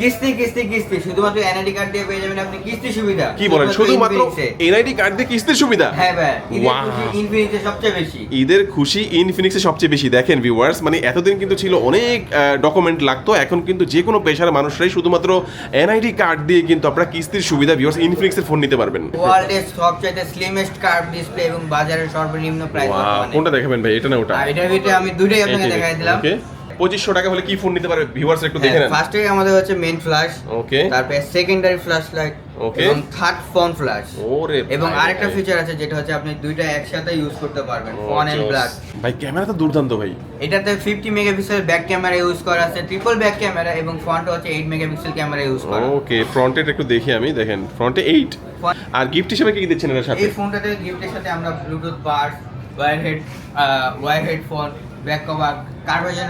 কিস্তি কিস্তি কিস্তি। শুধুমাত্র এনআইডি কার্ড দিয়ে পেয়ে যাবেন আপনি কিস্তি সুবিধা। কি বলেন? শুধুমাত্র এনআইডি কার্ড দিয়ে কিস্তির সুবিধা? হ্যাঁ ভাই। ইনফিনিক্সে সবচেয়ে বেশি। ঈদের খুশি ইনফিনিক্সে সবচেয়ে বেশি। দেখেন ভিউয়ার্স মানে এতদিন কিন্তু ছিল অনেক ডকুমেন্ট লাগতো। এখন কিন্তু যে কোনো পেশার মানুষরাই শুধুমাত্র এনআইডি কার্ড দিয়ে কিন্তু আপনারা কিস্তির সুবিধা ভিউয়ার্স ইনফিনিক্সের ফোন নিতে পারবেন। ওয়ার্ল্ডের সবচেয়ে স্লিমেস্ট কার্ভ ডিসপ্লে এবং বাজারের সর্বনিম্ন প্রাইস কোনটা দেখাবেন ভাই? এটা না ওটা? এটার ভিতরে আমি দুটোই আপনাকে দেখাই দিলাম। পঁচিশশো টাকা হলে কি ফোন নিতে পারবে? ভিউয়ার্স একটু দেখে নেন। ফার্স্টে আমাদের হচ্ছে মেইন ফ্ল্যাশ ওকে তারপরে সেকেন্ডারি ফ্ল্যাশ লাইট Okay. এবং থার্ড ফোন ফ্ল্যাশ ওরে এবং আরেকটা ফিচার আছে যেটা হচ্ছে আপনি দুইটা একসাথে ইউজ করতে পারবেন ফোন এন্ড জোস। ভাই ক্যামেরা তো দুর্দান্ত ভাই। এটাতে fifty megapixel back camera use করা আছে ট্রিপল ব্যাক ক্যামেরা এবং ফ্রন্টে হচ্ছে এইট মেগাপিক্সেল ক্যামেরা ইউজ করা। ওকে ফ্রন্টের একটু দেখি আমি দেখেন। ফ্রন্টে এইট Front- আর গিফট হিসেবে কি কি দিচ্ছেন এর সাথে? এই ফোনটাতে গিফটের সাথে আমরা Bluetooth bass wire head wire headphone back cover কার্বোজেন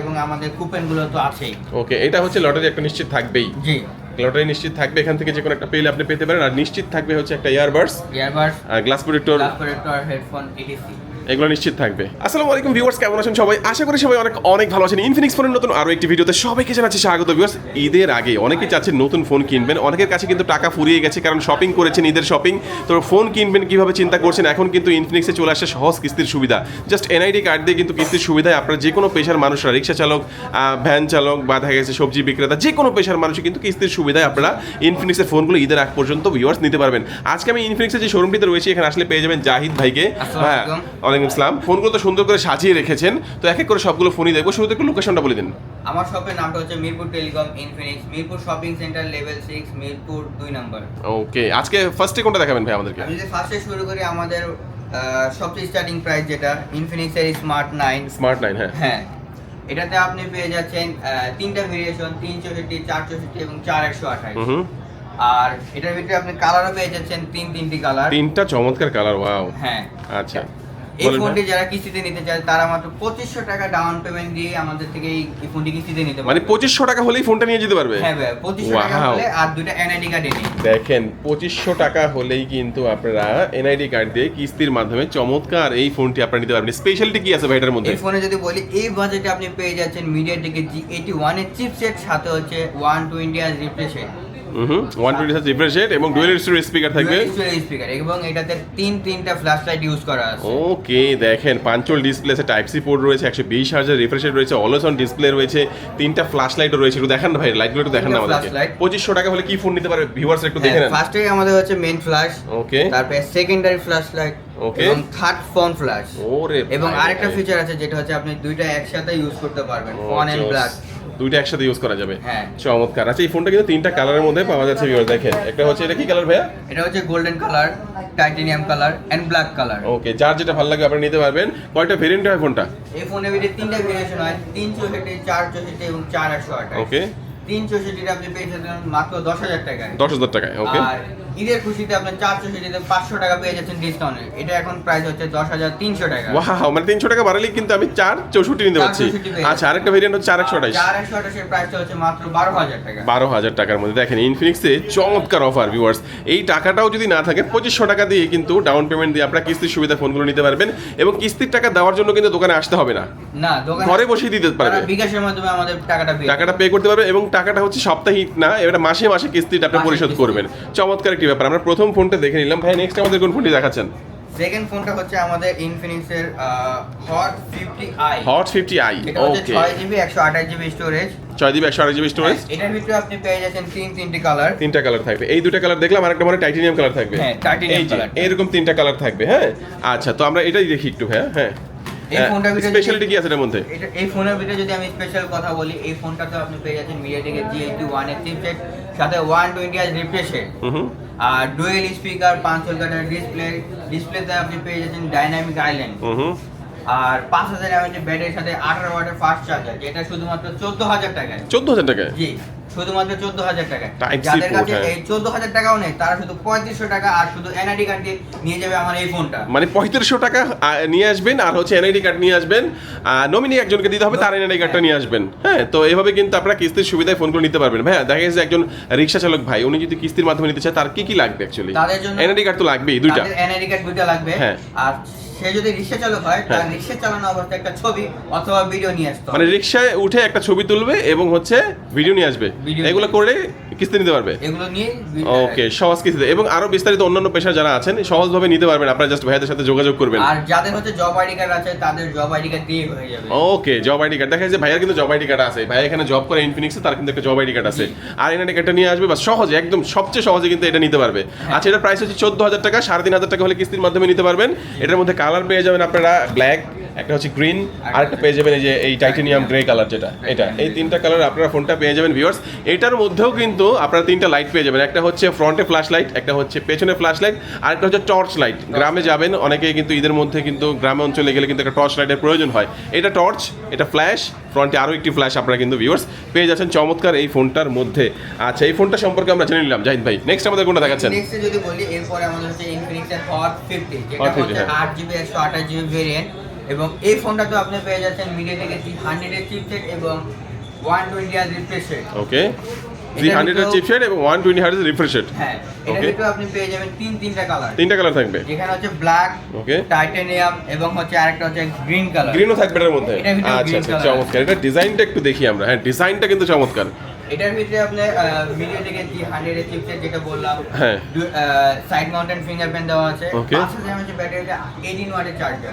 এবং আমাদের কুপনগুলো তো আছেই। ওকে এটা হচ্ছে লটারি একটা নিশ্চিত থাকবেই। জি। লটারি নিশ্চিত থাকবে এখান থেকে যে কোনো একটা পেলে আপনি পেতে পারেন। আর নিশ্চিত থাকবে হচ্ছে একটা ইয়ারবাডস ইয়ারবাডস আর glass protector glass protector headphone etc এগুলো নিশ্চিত থাকবে। আসসালামু আলাইকুম ভিউয়ার্স কেমন আছেন সবাই? আশা করি সবাই অনেক অনেক ভালো আছেন। ইনফিনিক্স ফোনের নতুন আরও একটি ভিডিওতে সবাইকে জানাচ্ছি স্বাগত। ভিউয়ার্স ঈদের আগে অনেকে চাচ্ছেন নতুন ফোন কিনবেন। অনেকের কাছে কিন্তু টাকা ফুরিয়ে গেছে কারণ শপিং করেছেন ঈদের শপিং তো ফোন কিনবেন কীভাবে চিন্তা করছেন? এখন কিন্তু ইনফিনিক্সে চলে আসছে সহজ কিস্তির সুবিধা। জাস্ট এনআইডি কার্ড দিয়ে কিন্তু কিস্তির সুবিধায় আপনারা যে কোনো পেশার মানুষরা রিক্সা চালক আহ, ভ্যান চালক বা দেখা গেছে সবজি বিক্রেতা যে কোনো পেশার মানুষই কিন্তু কিস্তির সুবিধায় আপনারা ইনফিনিক্সের ফোনগুলো ঈদের আগ পর্যন্ত ভিউয়ার্স নিতে পারবেন। আজকে আমি ইনফিনিক্সের যে শোরুমটিতে রয়েছে এখানে আসলে পেয়ে যাবেন জাহিদ ভাইকে। হ্যাঁ আলাইকুম। ওয়ালাইকুম আসসালাম। ফোনগুলো তো সুন্দর করে সাজিয়ে রেখেছেন। তো এক এক করে সবগুলো ফোনই দেখব। শুরুতে একটু লোকেশনটা বলে দিন। আমার শপের নামটা হচ্ছে Mirpur telecom Infinix Mirpur shopping centre level six Mirpur দুই নম্বর। ওকে আজকে ফার্স্টে কোনটা দেখাবেন ভাই আমাদেরকে? আমি যদি ফার্স্টে শুরু করি আমাদের সবচেয়ে স্টার্টিং প্রাইস যেটা ইনফিনিক্সের স্মার্ট নাইন স্মার্ট নাইন হ্যাঁ। হ্যাঁ। এটাতে আপনি পেয়ে যাচ্ছেন তিনটা ভেরিয়েশন তিন চৌষট্টি চার চৌষট্টি এবং চার একশো আঠাশ। আর এটার ভিতরে আপনি কালারও পেয়ে যাচ্ছেন তিন তিনটি কালার তিনটা চমৎকার কালার ওয়াও হ্যাঁ। আচ্ছা। এই ফোনটি যারা কিস্তিতে নিতে চায় তারা মাত্র পঁচিশশো টাকা ডাউন পেমেন্ট দিয়ে আমাদের থেকে এই ফোনটি কিস্তিতে নিতে মানে পঁচিশশো টাকা হলেই ফোনটা নিয়ে যেতে পারবে? হ্যাঁ ভাই পঁচিশশো টাকা হলে আর দুইটা এনআইডি কার্ড এনে দেখেন পঁচিশশো টাকা হলেই কিন্তু আপনারা এনআইডি কার্ড দিয়ে কিস্তির মাধ্যমে চমৎকার এই ফোনটি আপনারা নিতে পারবেন। স্পেশালিটি কি আছে ভাই এটার মধ্যে? এই ফোনে যদি বলি এই বাজেটে আপনি পেয়ে যাচ্ছেন মিডিয়া টেকের জি এইটি ওয়ানের চিপসেট সাথে হচ্ছে ওয়ান টোয়েন্টি আর রিফ্রেশের হুম one twenty size refresh rate এবং ডুয়েল স্পিকার থাকবে। স্পিকার এবং এটাতে তিন তিনটা ফ্ল্যাশ লাইট ইউজ করা আছে। ওকে দেখেন পাঞ্চল ডিসপ্লে আছে টাইপ সি পোর্ট রয়েছে একশো বিশ হাজার রিফ্রেশ রেট রয়েছে অলওয়েজ অন ডিসপ্লে রয়েছে তিনটা ফ্ল্যাশ লাইটও রয়েছে একটু দেখান ভাই লাইটগুলো একটু দেখান না আমাদেরকে। flashlight। পঁচিশশো টাকা হলে কি ফোন নিতে পারবে? ভিউয়ার্স একটু দেখে নেন। ফার্স্টে আমাদের হচ্ছে মেইন ফ্ল্যাশ ওকে তারপরে সেকেন্ডারি ফ্ল্যাশ লাইট Okay. এবং থার্ড ফোন ফ্ল্যাশ ওরে এবং আরেকটা ফিচার আছে যেটা হচ্ছে আপনি দুইটা একসাথে ইউজ করতে পারবেন ফোন এন্ড। ব্ল্যাক দুইটা একসাথে ইউজ করা যাবে। হ্যাঁ। চমৎকার। আচ্ছা এই ফোনটা কিন্তু তিনটা কালারের মধ্যে পাওয়া যাচ্ছে ভিউয়ার দেখেন। একটা হচ্ছে এটা কি কালার ভাইয়া? এটা হচ্ছে golden colour titanium colour and black colour okay যার যেটা ভালো লাগে আপনি নিতে পারবেন। কয়টা ভেরিয়েন্ট হয় ফোনটা এই ফোনের ভিতরে তিনটা ভেরিয়েশন হয় তিন চৌষট্টি চার চৌষট্টি এবং চার একশো আঠাশ। ওকে তিন চৌষট্টিটা আপনি পেয়ে যাচ্ছেন মাত্র দশ হাজার টাকায়। দশ হাজার টাকায় ওকে আর ঈদের খুশিতে আপনি চার চৌষট্টিতে পাঁচশো টাকা পেয়ে যাচ্ছেন ডিসকাউন্টে এটা এখন প্রাইস হচ্ছে দশ হাজার তিনশো টাকা। ওয়াও মানে তিনশো টাকা বাড়ালেই কিন্তু আমি চার চৌষট্টি নিতে পারছি। আচ্ছা আরেকটা ভেরিয়েন্ট হচ্ছে চার একশো আঠাইশ চার একশো আঠাশের প্রাইসটা হচ্ছে মাত্র বারো হাজার টাকা। বারো হাজার টাকার মধ্যে। দেখেন ইনফিনিক্সে চমৎকার অফার ভিউয়ার্স এই টাকাটাও যদি না থাকে পঁচিশশো টাকা দিয়ে কিন্তু ডাউন পেমেন্ট দিয়ে আপনারা কিস্তির সুবিধা ফোনগুলো নিতে পারবেন এবং কিস্তির টাকা দেওয়ার জন্য কিন্তু দোকানে আসতে হবে না। না দোকানে ঘরে বসেই দিতে পারবে। বিকাশের মাধ্যমে আমাদের টাকাটা টাকাটা পে করতে পারবে এবং টাকাটা হচ্ছে সাপ্তাহিক না এটা মাসে মাসে কিস্তিটা আপনি পরিশোধ করবেন। চমৎকার একটি ব্যাপার? আমরা প্রথম ফোনটা দেখে নিলাম। ভাই নেক্সট আমাদের কোন ফোনটি দেখাচ্ছেন? সেকেন্ড ফোনটা হচ্ছে আমাদের ইনফিনিক্সের Hot fifty i Hot fifty i okay ছয় জিবি একশো আঠাশ জিবি স্টোরেজ ছয় জিবি একশো আট জিবি স্টোরেজ এটার ভিতরে আপনি পেয়ে যাচ্ছেন তিন তিনটি কালার তিনটা কালার থাকবে। এই দুটো কালার দেখলাম আরেকটা মানে টাইটেনিয়াম কালার থাকবে। হ্যাঁ, যে, colour। এরকম তিনটা কালার থাকবে হ্যাঁ? আচ্ছা তো আমরা এটাই দেখি একটু হ্যাঁ হ্যাঁ। এই ফোনটার ভিতরে স্পেশালিটি কি আছে এর মধ্যে? এটা এই ফোনের ভিতরে যদি আমি স্পেশাল কথা বলি এই ফোনটাতে আপনি পেয়ে যাচ্ছেন মিডিয়াটেকের জি এইটি ওয়ানের চিপসেট সাথে ওয়ান টোয়েন্টি হুম হুম। আর ডুয়েল স্পিকার পাঁচ কাটার ডিসপ্লে ডিসপ্লেতে আপনি পেয়ে যাচ্ছেন ডাইনামিক আইল্যান্ড। আর পাঁচ হাজার এমএচ ব্যাটারির সাথে আঠারো ওয়াটের ফাস্ট চার্জার যেটা শুধুমাত্র চোদ্দ হাজার টাকায়। চোদ্দ হাজার টাকায়? জি। শুধুমাত্র চোদ্দ হাজার C যাদের কাছে হ্যাঁ। এই চোদ্দ হাজার টাকাও নেই তারা শুধু পঁয়ত্রিশশো টাকা আর শুধু এনআইডি কার্ড দিয়ে নিয়ে যাবে আমার এই ফোনটা মানে পঁয়ত্রিশশো টাকা নিয়ে আসবেন আর হচ্ছে এনআইডি কার্ড নিয়ে আসবেন। নমিনি একজনকে দিতে হবে তার এনআইডি কার্ডটা নিয়ে আসবেন। হ্যাঁ তো এভাবে কিন্তু আপনারা কিস্তির সুবিধায় ফোনগুলো নিতে পারবেন। ভাই দেখা গেছে একজন রিক্সা চালক ভাই উনি যদি কিস্তির মাধ্যমে নিতে চায় তার কি কি লাগবে অ্যাকচুয়ালি এনআইডি কার্ড তো লাগবেই দুইটা। এনআইডি কার্ড দুইটা লাগবে। হ্যাঁ। আর সে যদি রিক্সা চালক হয় তার হ্যাঁ। রিক্সা চালানো অবস্থায় একটা ছবি অথবা ভিডিও নিয়ে আসতে মানে রিক্সায় উঠে একটা ছবি তুলবে এবং হচ্ছে ভিডিও নিয়ে আসবে। এগুলো করে কিস্তি নিতে পারবে। এগুলো নিয়ে ওকে সহজ কিস্তিতে। এবং আরও বিস্তারিত অন্যান্য পেশা যারা আছেন সহজভাবে নিতে পারবেন। আপনারা জাস্ট ভাইয়াদের সাথে যোগাযোগ করবেন। আর যাদের হচ্ছে জব আইডি কার্ড আছে তাদের জব আইডি কার্ড দিয়ে হয়ে যাবে। ওকে জব আইডি কার্ড দেখা যাচ্ছে ভাইয়ার কিন্তু জব আইডি কার্ড আছে। ভাই এখানে জব করে ইনফিনিক্সে তার কিন্তু একটা জব আইডি কার্ড আছে। আর এনআইডি কার্ডটা নিয়ে আসবে বা সহজে একদম সবচেয়ে সহজে কিন্তু এটা নিতে পারবে। আচ্ছা এটার প্রাইস হচ্ছে চোদ্দ হাজার টাকা সাড়ে তিন হাজার টাকা হলে কিস্তির মাধ্যমে নিতে পারবেন। এটার মধ্যে কালার পেয়ে যাবেন আপনারা ব্ল্যাক একটা হচ্ছে গ্রিন আর একটা পেয়ে যাবেন এই যে এই টাইটেনিয়াম গ্রে কালার যেটা এটা। এই তিনটা কালার আপনারা ফোনটা পেয়ে যাবেন ভিউয়ার্স এটার মধ্যেও কিন্তু আপনারা তিনটা লাইট পেয়ে যাবেন। একটা হচ্ছে ফ্রন্টে ফ্ল্যাশ লাইট একটা হচ্ছে পেছনে ফ্ল্যাশ লাইট আর একটা হচ্ছে টর্চ লাইট গ্রামে যাবেন অনেকে কিন্তু ঈদের মধ্যে কিন্তু গ্রামে অঞ্চলে গেলে কিন্তু একটা টর্চ লাইটের প্রয়োজন হয়। এটা টর্চ এটা ফ্ল্যাশ ফ্রন্টে আরও একটি ফ্ল্যাশ আপনারা কিন্তু ভিউয়ার্স পেয়ে যাচ্ছেন চমৎকার এই ফোনটার মধ্যে। আচ্ছা এই ফোনটা সম্পর্কে আমরা জেনে নিলাম। জাহিদ ভাই নেক্সট আমাদের কোনটা দেখাচ্ছেন? নেক্সট যদি বলি এরপরে আমাদের হচ্ছে ইনফিনিক্স এর হট ফিফটি যেটা হচ্ছে হ্যাঁ। জিবি জিবি ভেরিয়েন্ট এবং এই ফোনটা তো আপনি পেয়ে যাচ্ছেন মিডিয়াটেক জি হান্ড্রেড এর চিপসেট এবং ওয়ান টোয়েন্টি আর রিফ্রেশ রেট ওকে এটার হান্ড্রেড চিপসেট এবং one twenty hertz refresh rate হ্যাঁ এটার Okay. আপনি পেয়ে যাবেন তিন তিনটা কালার তিনটা কালার থাকবে। যেখানে হচ্ছে ব্ল্যাক ওকে টাইটানিয়াম এবং হচ্ছে আরেকটা হচ্ছে গ্রিন কালার গ্রিনও থাকবে এটার মধ্যে। আচ্ছা আচ্ছা চমৎকার। এটা ডিজাইনটা একটু দেখি আমরা। হ্যাঁ ডিজাইনটা কিন্তু চমৎকার। এটার ভিতরে আপনি মিডিয়াটেকের জি হান্ড্রেড এর চিপসেট যেটা বললাম। হ্যাঁ। সাইড মাউন্টেন ফিঙ্গারপ্রিন্ট দেওয়া আছে. পাঁচ হাজার এমএচ ব্যাটারিটা এইটিন ওয়াটের চার্জার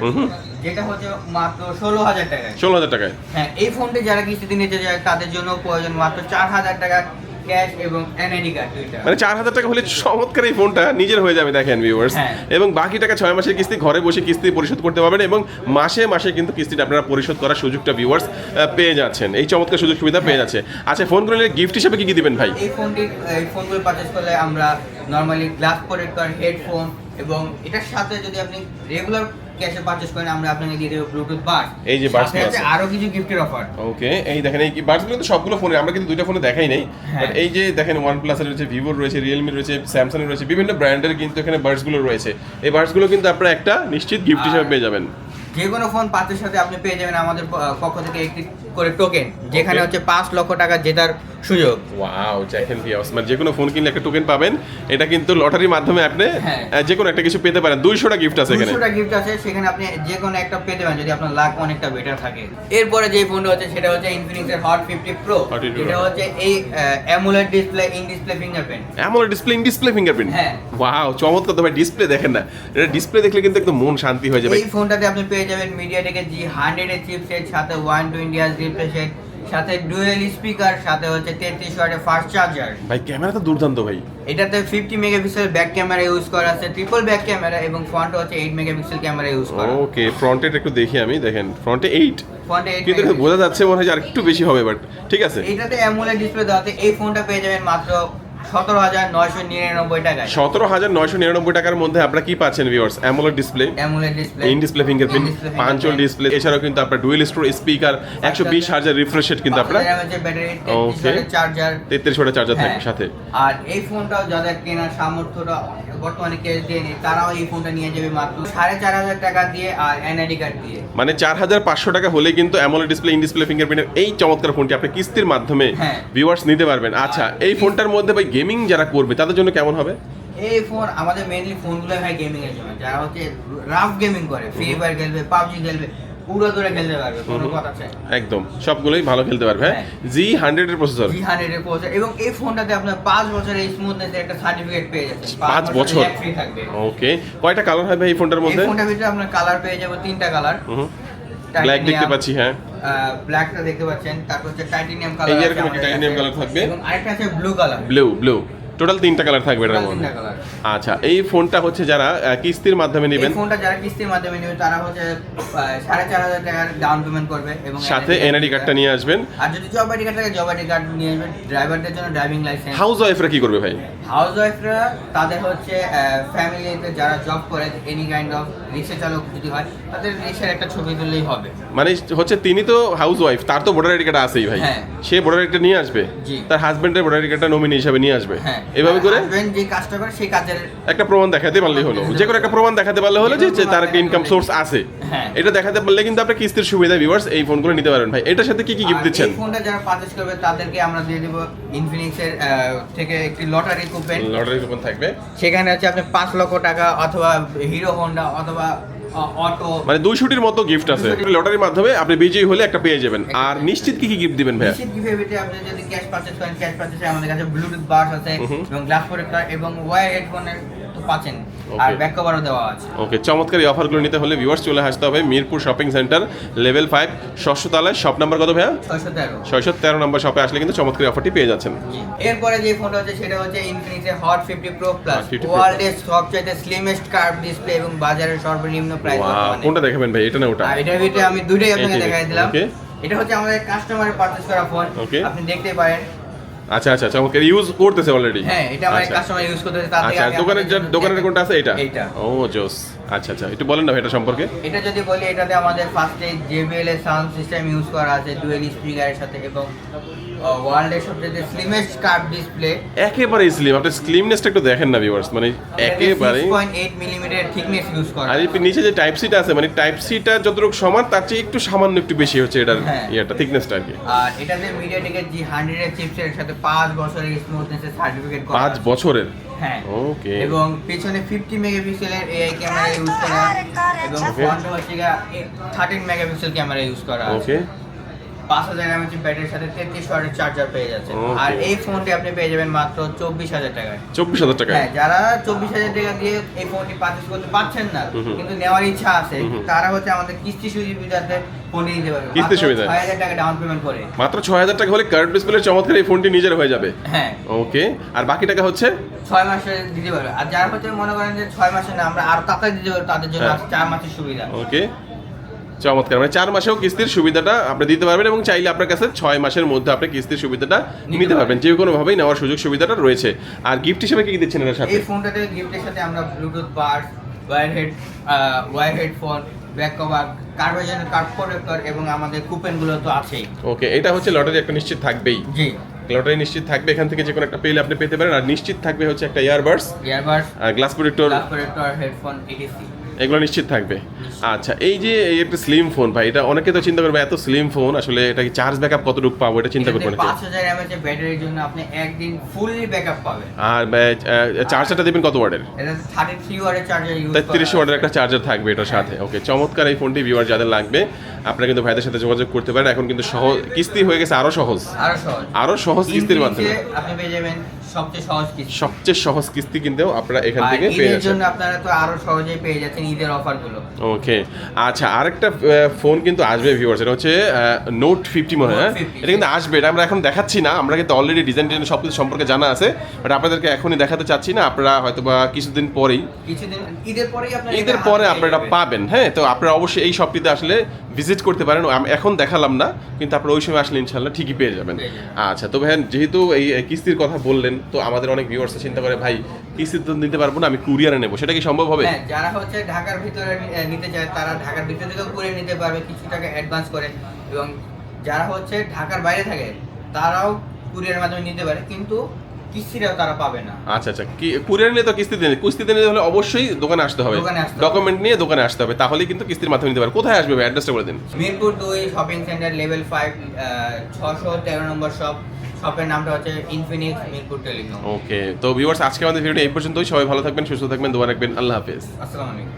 যেটা হচ্ছে মাত্র ষোলো হাজার টাকায়। ষোলো হাজার টাকায়। হ্যাঁ এই ফোনটি যারা কিস্তিতে নিতে যায় তাদের জন্য প্রয়োজন মাত্র চার হাজার টাকা। ক্যাশ এবং এনআইডি কার্ড দুইটা। মানে চার হাজার টাকা হলে চমৎকার এই ফোনটা নিজের হয়ে যাবে দেখেন ভিউয়ার্স হ্যাঁ। এবং বাকি টাকা ছয় মাসের কিস্তি ঘরে বসে কিস্তি পরিশোধ করতে পারবেন এবং মাসে মাসে কিন্তু কিস্তিটা আপনারা পরিশোধ করার সুযোগটা ভিউয়ার্স পেয়ে যাচ্ছেন। এই চমৎকার সুযোগ সুবিধা পেয়ে যাচ্ছে। আচ্ছা ফোনগুলো গিফট হিসেবে কি কি দিবেন ভাই? এই ফোনটি এই ফোনগুলো পারচেস করলে আমরা নর্মালি গ্লাস প্রোটেক্টর হেডফোন এবং এটার সাথে যদি আপনি রেগুলার ক্যাশে পারচেজ করেন আমরা আপনাকে দিয়ে দেব ব্লুটুথ এই যে আছে। আরও কিছু গিফটের অফার ওকে এই দেখেন এই বার্ডসগুলো তো সবগুলো ফোনে আমরা কিন্তু দুইটা ফোনে দেখাই নাই। হ্যাঁ। বাট এই যে দেখেন ওয়ান প্লাসের রয়েছে Vivo রয়েছে রিয়েলমি রয়েছে স্যামসাং রয়েছে বিভিন্ন ব্র্যান্ডের কিন্তু এখানে বার্ডসগুলো রয়েছে। এই বার্ডসগুলো কিন্তু আপনারা একটা নিশ্চিত গিফট হিসেবে পেয়ে যাবেন। যে কোনো ফোন পাঁচের সাথে আপনি পেয়ে যাবেন আমাদের পক্ষ থেকে একটি করে টোকেন যেখানে হচ্ছে পাঁচ লক্ষ টাকা জেতার সুযোগ। ওয়াও দেখেন ভিউয়ার্স মানে যে কোনো ফোন কিনলে একটা টোকেন পাবেন। এটা কিন্তু লটারির মাধ্যমে আপনি হ্যাঁ। যে কোনো একটা কিছু পেতে পারেন। দুইশোটা গিফট আছে এখানে। দুশোটা গিফট আছে সেখানে আপনি যে কোনো একটা পেতে পারেন যদি আপনার লাক অনেকটা বেটার থাকে। এরপরে যে ফোনটা হচ্ছে সেটা হচ্ছে ইনফিনিক্স এর Hot fifty Pro Hot 50 Pro। যেটা হচ্ছে এই AMOLED display in display fingerprint এমন ডিসপ্লে ইন ডিসপ্লে ফিঙ্গারপ্রিন্ট হ্যাঁ। ওয়াও চমৎকার। তো ভাই ডিসপ্লে দেখেন না। এটা ডিসপ্লে দেখলে কিন্তু একদম মন শান্তি হয়ে যাবে। এই ফোনটাতে আপনি পেয়ে যাবেন মিডিয়াটেকের জি হান্ড্রেড এর চিপসেট সাথে ওয়ান টোয়েন্টি আর রিফ্রেশের সাথে ডুয়েল স্পিকার সাথে হচ্ছে তেত্রিশ ওয়াটের ফাস্ট চার্জার ভাই ক্যামেরা তো দুর্দান্ত ভাই। এটাতে fifty megapixel back camera use করা আছে ট্রিপল ব্যাক ক্যামেরা এবং ফ্রন্ট হচ্ছে এইট মেগাপিক্সেল ক্যামেরা ইউজ করা। ওকে ফ্রন্টের একটু দেখি আমি দেখেন ফ্রন্টে এইট ফ্রন্টে এইট কিন্তু বোঝা যাচ্ছে মনে হয় আর একটু বেশি হবে বাট ঠিক আছে। এটাতে অ্যামোলেড ডিসপ্লে দেওয়াতে এই ফোনটা পেয়ে যাবেন মাত্র সতেরো হাজার নয়শো নিরানব্বই টাকায়। সতেরো হাজার নয়শো নিরানব্বই টাকার মধ্যে আপনারা কি পাচ্ছেন viewers AMOLED display AMOLED display in display fingerprint punch hole display এছাড়াও কিন্তু আপনার ডুয়েল স্টোর স্পিকার একশো বিশ হাজার রিফ্রেশ রেট কিন্তু আপনার। ওকে চার্জার তেত্রিশ ওয়াটের চার্জার থাকবে হ্যাঁ। সাথে। আর এই ফোনটাও যাদের কেনার সামর্থ্যটা বর্তমানে ক্যাশ দিয়ে নেই। তারাও এই ফোনটা নিয়ে যাবে মাত্র সাড়ে চার হাজার টাকা দিয়ে আর এনআইডি কার্ড দিয়ে। মানে চার হাজার পাঁচশো টাকা হলে কিন্তু অ্যামোলেড ডিসপ্লে ইন ডিসপ্লে ফিঙ্গারপ্রিন্টের এই চমৎকার ফোনটি আপনি কিস্তির মাধ্যমে হ্যাঁ। ভিউয়ার্স নিতে পারবেন। আচ্ছা এই ফোনটার মধ্যে ভাই গেমিং যারা করবে তাদের জন্য কেমন হবে? এই ফোন আমাদের মেইনলি ফোনগুলো হয় গেমিং এর জন্য। যারা হচ্ছে রাফ গেমিং করে ফ্রি ফায়ার খেলবে পাবজি খেলবে পুরো ধরে খেলতে পারবে কোনো। কথা চাই একদম সবগুলোই ভালো খেলতে পারবে হ্যাঁ? হ্যাঁ। জি হান্ড্রেড এর প্রসেসর জি হান্ড্রেড এর প্রসেসর এবং এই ফোনটাতে আপনার পাঁচ বছরের স্মুথনেস একটা সার্টিফিকেট পেয়ে যাচ্ছেন। পাঁচ বছর? ফ্রি থাকবে। ওকে কয়টা কালার হবে এই ফোনটার এই মধ্যে? ফোনটার ভিতরে আপনার কালার পেয়ে যাব তিনটা কালার ব্ল্যাক দেখতে পাচ্ছি হ্যাঁ। ব্ল্যাকটা দেখতে পাচ্ছেন। তারপর হচ্ছে টাইটেনিয়াম এই কালার যে এরকম titanium colour থাকবে। এবং আরেকটা আছে blue colour blue blue total তিনটা কালার থাকবে এটার মধ্যে? আচ্ছা এই ফোনটা হচ্ছে যারা কিস্তির মাধ্যমে নেবেন। ফোনটা যারা কিস্তির মাধ্যমে নেবে তারা হচ্ছে সাড়ে চার হাজার টাকার ডাউন পেমেন্ট করবে এবং সাথে এনআইডি কার্ডটা নিয়ে আসবেন। আর যদি জব আইডি কার্ড থাকে জব আইডি কার্ড নিয়ে আসবেন। ড্রাইভারদের জন্য ড্রাইভিং লাইসেন্স হাউস ওয়াইফরা কি করবে ভাই? হাউস ওয়াইফরা তাদের হচ্ছে ফ্যামিলিতে যারা জব করে এনি কাইন্ড অফ রিক্সা চালক যদি হয় তাদের রিক্সার একটা ছবি তুললেই হবে। মানে হচ্ছে তিনি তো হাউস ওয়াইফ তার তো ভোটার আইডি কার্ড আছেই ভাই। হ্যাঁ। সে ভোটার আইডি কার্ড নিয়ে আসবে। তার হাজবেন্ডের ভোটার আইডি কার্ডটা নমিনি হিসাবে নিয়ে আসবে। হ্যাঁ। এভাবে করে? যে কাজটা করে সেই কাজের একটা প্রমাণ দেখাতে পারলে হলো। যে কোনো একটা প্রমাণ দেখাতে পারলে হলো যে তার একটা ইনকাম সোর্স আছে। হ্যাঁ। এটা দেখাতে পারলে কিন্তু আপনি কিস্তির সুবিধা ভিউয়ার্স এই ফোনগুলো নিতে পারবেন ভাই। এটার সাথে কি কি গিফট দিচ্ছেন? এই ফোনটা যারা পারচেজ করবে তাদেরকে আমরা দিয়ে দিব ইনফিনিক্স এর থেকে একটি লটারি কুপন লটারি কুপন থাকবে। সেখানে হচ্ছে আপনি পাঁচ লক্ষ টাকা অথবা হিরো হোন্ডা অথবা অটো মানে দুইশোটির মতো গিফট আছে। লটারির মাধ্যমে আপনি বিজয়ী হলে একটা পেয়ে যাবেন। আর নিশ্চিত কি কি গিফট দিবেন ভাই নিশ্চিত গিফটে আপনি যদি ক্যাশ পারচেজ করেন ক্যাশ পারচেজে আমাদের কাছে ব্লুটুথ বাস আছে এবং গ্লাস প্রোটেক্টর এবং ওয়্যার হেডফোনের পাচ্ছেন। আর Okay. ব্যাক কভারও দেওয়া আছে। ওকে চমৎকার এই অফারগুলো নিতে হলে ভিউয়ার্স চলে আসতে হবে Mirpur shopping centre level five ষষ্ঠ তলায় শপ নাম্বার কত ভাইয়া? ছয়শো তেরো। ছয়শো তেরো নম্বর শপে আসলে কিন্তু চমৎকার অফারটি পেয়ে যাচ্ছেন। এরপরে যে ফোনটা হচ্ছে সেটা হচ্ছে ইনফিনিক্সের Hot fifty Pro plus Hot 50 Pro ওয়ার্ল্ডের সবচাইতে স্লিমেস্ট কার্ভ ডিসপ্লে এবং বাজারের সর্বনিম্ন প্রাইস কোনটা দেখাবেন ভাই? এটা না ওটা? এটার ভিতরে আমি দুইটাই আপনাকে দেখাই দিলাম। এটা হচ্ছে আমাদের কাস্টমারের পারচেজ করা ফোন আপনি দেখতে পারেন আচ্ছা আচ্ছা চমৎকার ইউজ করতেছে অলরেডি হ্যাঁ এটা আমাদের কাস্টমার ইউজ করতেছে তার আচ্ছা আমি দোকানের কোনটা আছে? এটা এইটা। ও জোস। আচ্ছা আচ্ছা একটু বলেন না এটা সম্পর্কে। এটা যদি বলি এটাতে আমাদের ফার্স্টে JBL এর সাউন্ড সিস্টেম ইউজ করা আছে ডুয়েল স্পিকারের সাথে এবং ওয়ার্ল্ডের সবচেয়ে স্লিমেস্ট কার্ভ ডিসপ্লে একেবারে স্লিম আপনি স্লিমনেসটা একটু দেখেন না ভিউয়ার্স মানে একেবারে 6.8 মিলিমিটার থিকনেস ইউজ করা আর এই নিচে যে টাইপ সিটা আছে মানে টাইপ সিটা যতটুকু সমান তার চেয়ে একটু সামান্য একটু বেশি হচ্ছে এটার হ্যাঁ। ইয়েটা থিকনেসটা আর কি। আর এটাতে মিডিয়াটেকের এর চিপসের সাথে পাঁচ বছরের স্মুথনেসের সার্টিফিকেট করা পাঁচ বছরের? হ্যাঁ। ওকে। এবং পিছনে ফিফটি মেগাপিক্সেলের এআই ক্যামেরা ইউজ করা। এবং. ফ্রন্টে হচ্ছে থার্টিন মেগাপিক্সেল ক্যামেরা ইউজ করা আছে। ওকে পাঁচ হাজার এমএচ ব্যাটারির সাথে তেত্রিশ ওয়াটের চার্জার পেয়ে যাচ্ছে আর এই ফোনটি আপনি পেয়ে যাবেন মাত্র চব্বিশ হাজার টাকায়। চব্বিশ হাজার টাকা হ্যাঁ যারা চব্বিশ হাজার টাকা দিয়ে এই ফোনটি পারচেস করতে পারছেন না। কিন্তু নেওয়ার ইচ্ছা আছে। তারা হচ্ছে আমাদের কিস্তি সুবিধাতে ফোন নিতে পারবে। কিস্তি সুবিধা? ছয় হাজার টাকা ডাউন পেমেন্ট করে। মাত্র ছয় হাজার টাকা হলে কার্ড ডিসপ্লে চমৎকার এই ফোনটি নিজের হয়ে যাবে। হ্যাঁ। ওকে আর বাকি টাকা হচ্ছে? ছয় মাসে দিতে পারবে। আর যারা হচ্ছে মনে করেন যে ছয় মাসে না আমরা আরও তাড়াতাড়ি দিতে পারব তাদের জন্য হ্যাঁ। চার মাসের সুবিধা। ওকে চমৎকার। মানে চার মাসেও কিস্তির সুবিধাটা আপনি দিতে পারবেন এবং চাইলে আপনার কাছে ছয় মাসের মধ্যে আপনি কিস্তির সুবিধাটা নিতে পারবেন। যে কোনো ভাবেই নেওয়ার সুযোগ সুবিধাটা রয়েছে। আর গিফট হিসেবে কি কি দিচ্ছেন এর সাথে? এই ফোনটাতে গিফটের সাথে আমরা Bluetooth buds wire head wire headphone back cover curve protector এবং আমাদের কুপনগুলো তো আছেই। ওকে এটা হচ্ছে লটারি একটা নিশ্চিত থাকবেই। জি। লটারি নিশ্চিত থাকবে এখান থেকে যে কোনো একটা পেলে আপনি পেতে পারেন। আর নিশ্চিত থাকবে হচ্ছে একটা ইয়ারবাডস ইয়ারবাডস আর glass protector glass protector headphone etc এগুলো নিশ্চিত থাকবে। আচ্ছা এই যে এই একটা স্লিম ফোন ভাই এটা অনেকে তো চিন্তা করবে এত স্লিম ফোন আসলে এটা কি চার্জ ব্যাকআপ কতটুকু পাবো এটা চিন্তা করবে পাঁচ হাজার এমএচ এর ব্যাটারির জন্য আপনি একদিন ফুললি ব্যাকআপ পাবেন। আর চার্জারটা দেবেন কত ওয়ার্ডের এটা থার্টি থ্রি ওয়াটের চার্জার ইউজ তেত্রিশ ওয়াটের একটা চার্জার থাকবে এটার সাথে। ওকে চমৎকার এই ফোনটি ভিউয়ার যাদের লাগবে আপনারা কিন্তু ভাইদের সাথে যোগাযোগ করতে পারেন। এখন কিন্তু সহজ কিস্তি হয়ে গেছে আরও সহজ। আরও সহজ। আরও সহজ কিস্তির মাধ্যমে। আপনি পেয়ে যাবেন সবচেয়ে সহজ কিস্তি। সবচেয়ে সহজ কিস্তি কিনতেও আপনারা এখান থেকে পেয়ে যাচ্ছেন। জন্য আপনারা তো আরও সহজেই পেয়ে যাচ্ছেন ঈদের অফারগুলো ওকে আচ্ছা আরেকটা ফোন কিন্তু আসবে ভিউয়ার্স এটা হচ্ছে নোট ফিফটি মনে হয় হ্যাঁ? এটা কিন্তু আসবে এটা আমরা এখন দেখাচ্ছি না আমরা কিন্তু অলরেডি ডিজাইন ডিজাইন সব কিছু সম্পর্কে জানা আছে বাট আপনাদেরকে এখনই দেখাতে চাচ্ছি না আপনারা হয়তো বা কিছুদিন পরেই কিছুদিন ঈদের পরেই আপনারা ঈদের পরে আপনারা এটা পাবেন হ্যাঁ? তো আপনারা অবশ্যই এই শপটিতে আসলে ভিজিট করতে পারেন আম- এখন দেখালাম না কিন্তু আপনারা ওই সময় আসলে ইনশাল্লাহ ঠিকই পেয়ে যাবেন। আচ্ছা তো ভাই যেহেতু এই কিস্তির কথা বললেন তো আমাদের অনেক ভিউয়ার্স চিন্তা করে ভাই কিস্তি তো নিতে পারব না আমি কুরিয়ারে নেব। সেটা কি সম্ভব হবে? হ্যাঁ যারা হচ্ছে ঢাকার ভিতরে নিতে চায় তারা ঢাকার ভিতর থেকেও করে নিতে পারবে কিছু টাকা অ্যাডভান্স করে। এবং যারা হচ্ছে ঢাকার বাইরে থাকে তারাও কুরিয়ার মাধ্যমে নিতে পারে। কিন্তু কিস্তিটাও তারা পাবে না। আচ্ছা আচ্ছা কি কুরিয়ার নিয়ে তো কিস্তিতে নিতে কিস্তিতে নিতে হলে অবশ্যই দোকানে আসতে হবে। দোকানে আসতে হবে। ডকুমেন্ট নিয়ে দোকানে আসতে হবে। তাহলেই কিন্তু কিস্তির মাধ্যমে নিতে পারবে। কোথায় আসবে ভাই? অ্যাড্রেসটা বলে দিন। মিরপুর দুই শপিং সেন্টার লেভেল ফাইভ ছশো তেরো নম্বর শপ শপের নামটা হচ্ছে ইনফিনিক্স মিরপুর টেলিকম ওকে তো ভিউয়ার্স আজকে আমাদের ভিডিওটা এই পর্যন্তই। সবাই ভালো থাকবেন সুস্থ থাকবেন দোয়া রাখবেন। আল্লাহ হাফেজ। আসসালামু আলাইকুম।